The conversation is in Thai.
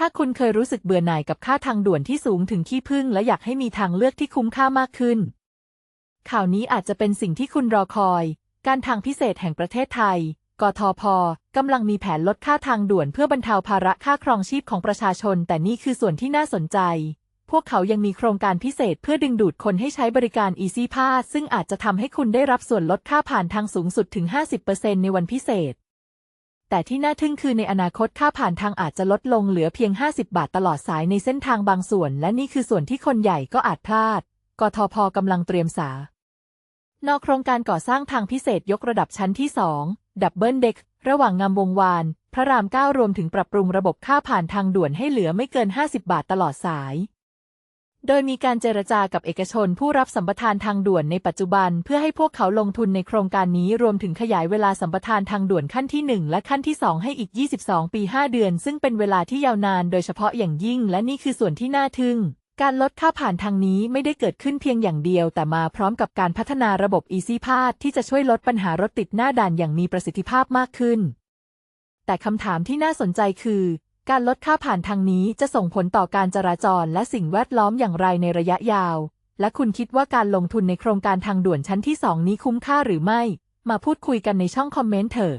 ถ้าคุณเคยรู้สึกเบื่อหน่ายกับค่าทางด่วนที่สูงถึงขี้ผึ้งและอยากให้มีทางเลือกที่คุ้มค่ามากขึ้น ข่าวนี้อาจจะเป็นสิ่งที่คุณรอคอย การทางพิเศษแห่งประเทศไทย กทพกำลังมีแผนลดค่าทางด่วนเพื่อบรรเทาภาระค่าครองชีพของประชาชน แต่นี่คือส่วนที่น่าสนใจ พวกเขายังมีโครงการพิเศษเพื่อดึงดูดคนให้ใช้บริการ Easy Pass ซึ่งอาจจะทำให้คุณได้รับส่วนลดค่าผ่านทางสูงสุดถึง 50%ในวันพิเศษ แต่ที่น่าทึ่งคือในอนาคตค่าผ่านทางอาจจะลดลงเหลือเพียง 50 บาทตลอดสายในเส้นทางบางส่วน และนี่คือส่วนที่คนใหญ่ก็อาจพลาด กทพกำลังเตรียมสา นอกโครงการก่อสร้างทางพิเศษยกระดับชั้นที่ 2 ดับเบิลเด็ก ระหว่างงามวงวาน พระราม 9 รวมถึงปรับปรุงระบบค่าผ่านทางด่วนให้เหลือไม่เกิน 50 บาทตลอดสาย โดยมีการเจรจากับเอกชนผู้รับสัมปทานทางด่วนในปัจจุบัน เพื่อให้พวกเขาลงทุนในโครงการนี้รวมถึงขยายเวลาสัมปทานทางด่วนขั้นที่ 1 และขั้นที่ 2 ให้อีก 22 ปี 5 เดือน ซึ่งเป็นเวลาที่ยาวนานโดยเฉพาะอย่างยิ่ง และนี่คือส่วนที่น่าทึ่ง การลดค่าผ่านทางนี้ไม่ได้เกิดขึ้นเพียงอย่างเดียว แต่มาพร้อมกับการพัฒนาระบบ Easy Pass ที่จะช่วยลดปัญหารถติดหน้าด่านอย่างมีประสิทธิภาพมากขึ้นแต่คำถามที่น่าสนใจคือ การลดค่าผ่านทางนี้จะส่งผลต่อการจราจรและสิ่งแวดล้อมอย่างไรในระยะยาว และคุณคิดว่าการลงทุนในโครงการทางด่วนชั้นที่ 2 นี้คุ้มค่าหรือไม่ มาพูดคุยกันในช่องคอมเมนต์เถอะ